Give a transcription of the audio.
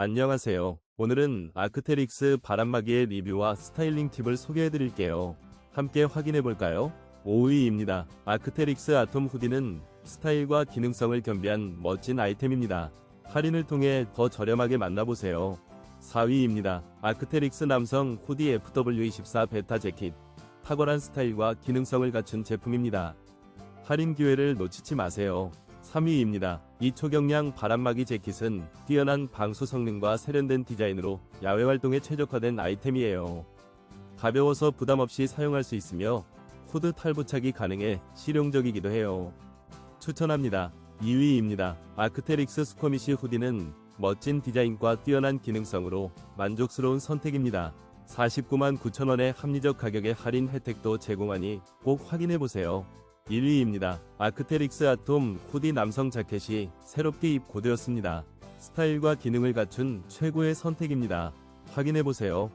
안녕하세요. 오늘은 아크테릭스 바람막이의 리뷰와 스타일링 팁을 소개해드릴게요. 함께 확인해볼까요? 5위입니다. 아크테릭스 아톰 후디는 스타일과 기능성을 겸비한 멋진 아이템입니다. 할인을 통해 더 저렴하게 만나보세요. 4위입니다. 아크테릭스 남성 후디 FW24 베타 재킷. 탁월한 스타일과 기능성을 갖춘 제품입니다. 할인 기회를 놓치지 마세요. 3위입니다. 이 초경량 바람막이 재킷은 뛰어난 방수 성능과 세련된 디자인으로 야외 활동에 최적화된 아이템이에요. 가벼워서 부담 없이 사용할 수 있으며 후드 탈부착이 가능해 실용적이기도 해요. 추천합니다. 2위입니다. 아크테릭스 스쿼미시 후디는 멋진 디자인과 뛰어난 기능성으로 만족스러운 선택입니다. 49만 9천원의 합리적 가격의 할인 혜택도 제공하니 꼭 확인해보세요. 1위입니다. 아크테릭스 아톰 후디 남성 자켓이 새롭게 입고되었습니다. 스타일과 기능을 갖춘 최고의 선택입니다. 확인해보세요.